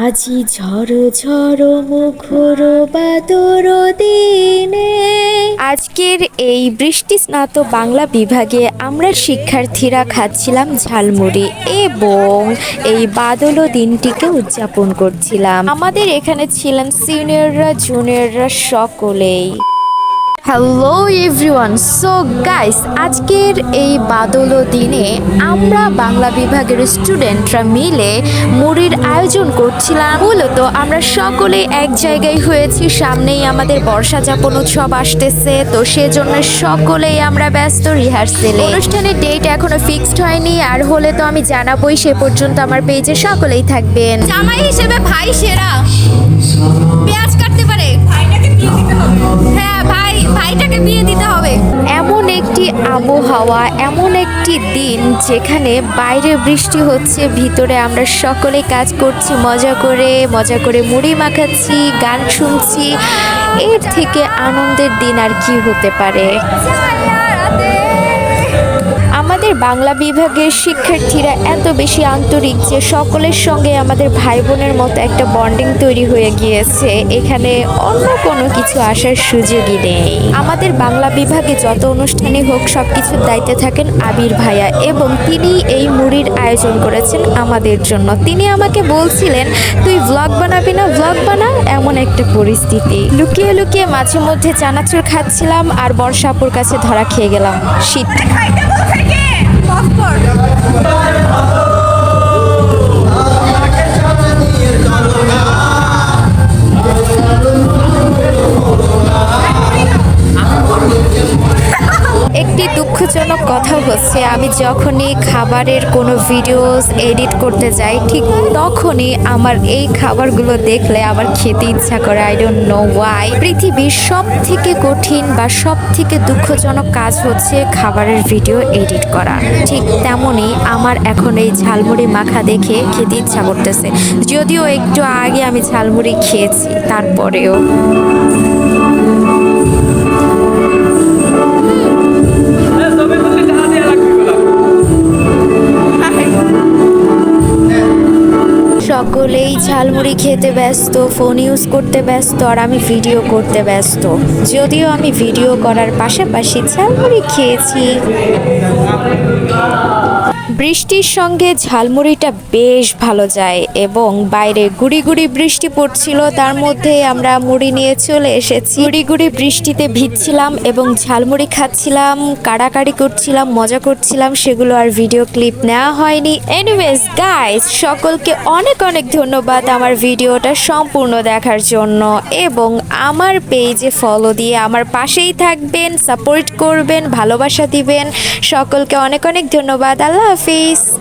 আজি ঝড় ঝড় মুখর বাদর দিনে। আজকের এই বৃষ্টি স্নাত বাংলা বিভাগে আমরা শিক্ষার্থীরা খাচ্ছিলাম ঝালমুড়ি এবং এই বাদল দিনটিকে উদযাপন করছিলাম। আমাদের এখানে ছিলেন সিনিয়ররা জুনিয়ররা সকলেই। হ্যালো এভরিওয়ান সো গাইস আজকের এই বাদল দিনে আমরা বাংলা বিভাগের স্টুডেন্টরা মিলে মুড়ির আয়োজন করছিলাম। মূলত আমরা সকলে এক জায়গায় হয়েছি। সামনেই আমাদের বর্ষা যাপন উৎসব আসতেছে। তো সেজন্য সকলেই আমরা ব্যস্ত রিহার্সেলে অনুষ্ঠানের ডেট এখনও ফিক্সড হয়নি। আর হলে তো আমি জানাবোই, সে পর্যন্ত আমার পেজে সকলেই থাকবেন। জামাই হিসেবে ভাই সেরা। পেঁয়াজ কাটতে আবহাওয়া এমন একটি দিন যেখানে বাইরে বৃষ্টি হচ্ছে, ভিতরে আমরা সকলে কাজ করছি, মজা করে মজা করে মুড়ি মাখাচ্ছি, গান শুনছি। এর থেকে আনন্দের দিন আর কি হতে পারে? আমাদের বাংলা বিভাগের শিক্ষার্থীরা এত বেশি আন্তরিক যে সকলের সঙ্গে আমাদের ভাই বোনের মতো একটা বন্ডিং তৈরি হয়ে গিয়েছে। এখানে অন্য কোনো কিছু আসার সুযোগই নেই। আমাদের বাংলা বিভাগে যত অনুষ্ঠানই হোক সব কিছুর দায়িত্বে থাকেন আবির ভাইয়া এবং তিনি এই মুড়ির আয়োজন করেছেন আমাদের জন্য। তিনি আমাকে বলছিলেন, তুই ভ্লগ বানাবি না ভ্লগ বানা, এমন একটা পরিস্থিতি। লুকিয়ে লুকিয়ে মাঝে মধ্যে চানাচুর খাচ্ছিলাম আর বর্ষাপুর কাছে ধরা খেয়ে গেলাম। শীত। খাইতে বলছে কথা হচ্ছে, আমি যখনই খাবারের কোনো ভিডিওস এডিট করতে যাই, ঠিক তখনই আমার এই খাবারগুলো দেখলে আমার খেতে ইচ্ছা করে। আই ডোন্ট নো ওয়াই পৃথিবীর সব থেকে কঠিন বা সব থেকে দুঃখজনক কাজ হচ্ছে খাবারের ভিডিও এডিট করা। ঠিক তেমনই আমার এখন এই ঝালমুড়ি মাখা দেখে খেতে ইচ্ছা করতেছে। যদিও একটু আগে আমি ঝালমুড়ি খেয়েছি, তারপরেও। সকলেই ঝালমুড়ি খেতে ব্যস্ত ফোন ইউজ করতে ব্যস্ত, আর আমি ভিডিও করতে ব্যস্ত। যদিও আমি ভিডিও করার পাশাপাশি ঝালমুড়ি খেয়েছি। বৃষ্টির সঙ্গে ঝালমুড়িটা বেশ ভালো যায় এবং বাইরে গুড়ি গুড়ি বৃষ্টি পড়ছিল, তার মধ্যে আমরা মুড়ি নিয়ে চলে এসেছি। গুড়ি গুড়ি বৃষ্টিতে ভিজছিলাম এবং ঝালমুড়ি খাচ্ছিলাম, কাড়াকাড়ি করছিলাম, মজা করছিলাম, সেগুলো আর ভিডিও ক্লিপ নেওয়া হয়নি। এনিওয়েজ গাইস সকলকে অনেক অনেক ধন্যবাদ আমার ভিডিওটা সম্পূর্ণ দেখার জন্য এবং আমার পেজে ফলো দিয়ে আমার পাশেই থাকবেন সাপোর্ট করবেন, ভালোবাসা দিবেন। সকলকে অনেক অনেক ধন্যবাদ। আল্লাহ হাফিজ